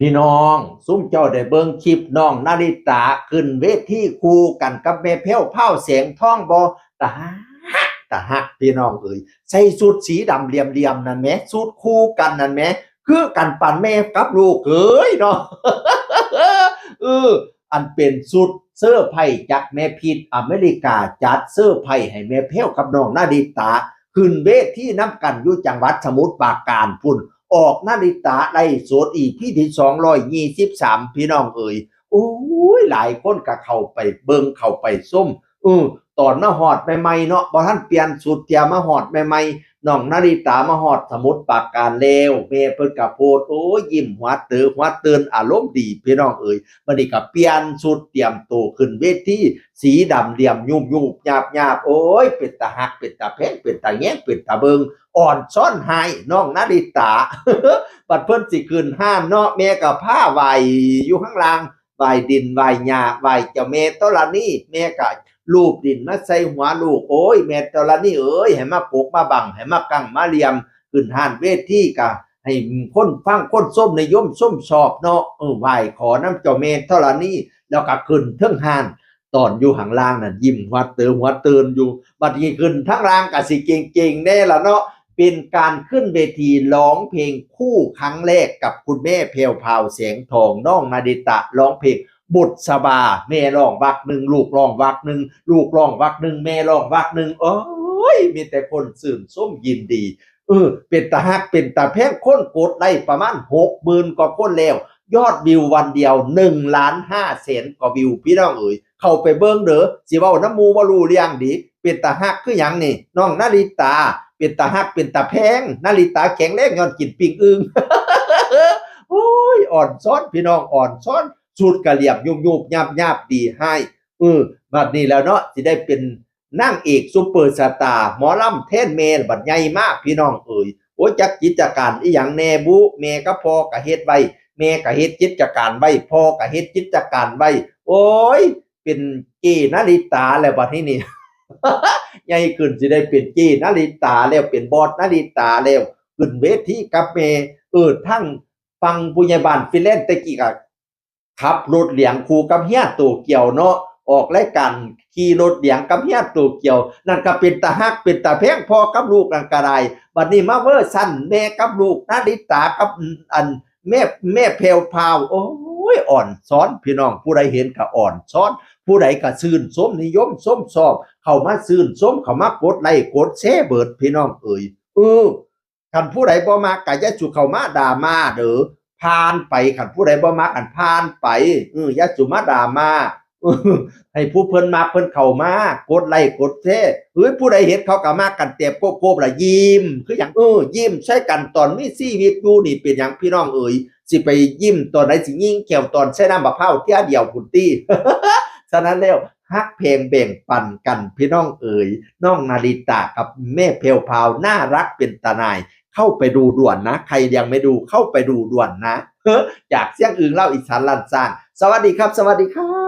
พี่น้องซุ้มเจ้าได้เบิ่งคลิปน้องนาริตาขึ้นเวทีคู่กันกับแม่เพ้วเผ้าเสียงท่องบอตาฮักตาฮักพี่น้องเอ่ยใส่สูทสีดำเหลี่ยมๆนั่นแหมสูทคู่กันนั่นแหมคือกันปันแม่กับลูกเอ้ยเนาะเอออันเป็นสุดเสื้อร์ไผ่จากแม่พิษอเมริกาจัดเสื้อร์ไผ่ให้แม่เพ้วกับน้องนาดิตาขึ้นเวทีน้ำกันอยู่จังหวัดสมุทรปราการพุ่น ออกนาฬิตาได้สดอีกพี่ที่สองร้อยยี่สิบสามพี่น้องเอ่ยโอ้ยหลายคนก็เข้าไปเบิงเข้าไปส้มเออ ตอนมาหอดใหม่ๆเนาะบ่ท่านเปลี่ยนสุดเตียมาหอดใหม่ๆน้องนาดิตามาหอดสมุทรปากการแล้วแม่เพิ่นก็โพดโอ้ยิ้มหัวเตือหัวเตือนอารมณ์ดีพี่น้องเอ่ยมันนี่ก็เปลี่ยนชุดเตรียมโตขึ้นเวทีสีดำเหลี่ยมยุบยุบหยาบหยาบโอ้ยเป็นตาหักเป็นตาแพงเป็นตาแง่เป็นตาเบิงอ่อนซ่อนหายน้องนาดิตาบัดเพิ่นสิขึ้นห้านเนาะแม่กับผ้าไหวอยู่ข้างล่างไหวดินไหวหญ้าไหวเจ้าแม่ตอละนี่แม่ก็ ลูบดินมาใส่หัวลูกโอ้ยแม่ตอลนี่เอ้ยให้มาปกมาบังให้มากังมาเลียมขึ้นหานเวทีกะให้คนฟังคนส้มในิยมส้มชอบเนาะเออไหวขอน้ำเจ้าเมนเท่านี้แล้วก็ขึ้นเทิงหานตอนอยู่ข้างล่างน่ะยิ้มหัวเตือนหัวเตือนอยู่บัดนี้ขึ้นทั้งล่างก็สิเก่งๆแน่ละเนาะเป็นการขึ้นเวทีร้องเพลงคู่ครั้งแรกกับคุณแม่เพลวพาวเสียงทองน้องนาดิตะร้องเพลง บุตรสบา แม่ร้องวักหนึ่งลูกร้องวักหนึ่งลูกร้องวักหนึ่งแม่ร้องวักหนึ่งโอ้ยมีแต่คนสื่นส้มยินดีเออเป็นตาฮักเป็นตาแพงคนกดไลค์ประมาณหกหมื่นกว่าคนแล้ว ยอดวิววันเดียวหนึ่งล้านห้าแสนกว่าวิวพี่น้องเอ๋ยเข้าไปเบิ้งเด้อสิว้าน้ำมูบ่รู้เรื่องดี เป็นตาฮักคือหยังนี่น้องนาริตา เป็นตาฮักเป็นตาแพงนาริตาแข็งแรงย้อนกินปิงอึงโอ้ยอ่อนซ้อนพี่น้องอ่อนซ้อน สูตรกะเหลี่ยมยุบยุบยับยับดีให้เออบัดนี้แล้วเนาะสิได้เป็นนางเอกซุปเปอร์สตาร์หมอลำเทนเมนบัดใหญ่มากพี่น้องเอ่ยโอ้จักกิจการอีหยังแนบุแม่ก็พอก็เฮ็ดไว้แม่ก็เฮ็ดกิจการไว้พ่อก็เฮ็ดกิจการไว้โอ้ย เป็นกี้นาริตาแล้วบัดนี้นี่ใหญ่ขึ้นสิได้เป็นกี้นาริตาแล้วเป็นบอสนาริตาแล้วขึ้นเวทีกับแม่เออทั้งฟังผู้ใหญ่บ้านฟิเลนตะกี้ก็ ขับรถเหลียงคู่กับเฮียตัวเกี่ยวเนาะออกรายการขี่รถเดียงกับเฮียตัวเกี่ยว นั่นก็เป็นตาฮักเป็นตาแพงพอกับลูกนั่นก็ได้บัดนี้มาเวอร์ซันแม่กับลูกนาดิตากับอันแม่แม่เพลวพาวโอ้ยอ่อนซ้อนพี่น้องผู้ใดเห็นก็อ่อนซ้อนผู้ใดก็ซื่นสมนิยมสมชอบ เข้ามาซื่นสมเข้ามากดไลค์กดแชร์เบิดพี่น้องเอ่ยเออคันผู้ใดบ่มากก็อย่าจุเข้ามาด่ามาเด้อ ผ่านไปคันผู้ใดบ่มักอันผ่านไปเอออย่าจุมาดามาให้ผู้เพิ่นมาเพิ่นเข้ามากดไลค์กดแชร์เฮ้ยผู้ใดเห็นเขาก็มากันเต็บโกโก้ละยิ้มคือหยังเออยิ้มใช้กันตอนมีชีวิตอยู่นี่เป็นหยังพี่น้องเอ๋ยสิไปยิ้มตอนไหนสิยิ่งแขวตอนใช้น้ำมะพร้าวเที่ยเดียวพุ่นตี้ฉะนั้นแล้วฮักเพลงแบ่งปันกันพี่น้องเอ๋ยน้องนาริตากับแม่เพลวพาวน่ารักเป็นตาหนาย เข้าไปดูด่วนนะ ใครยังไม่ดูเข้าไปดูด่วนนะอยากเสี่ยงอื่นเล่าอีสานลันซานสวัสดีครับ สวัสดีครับ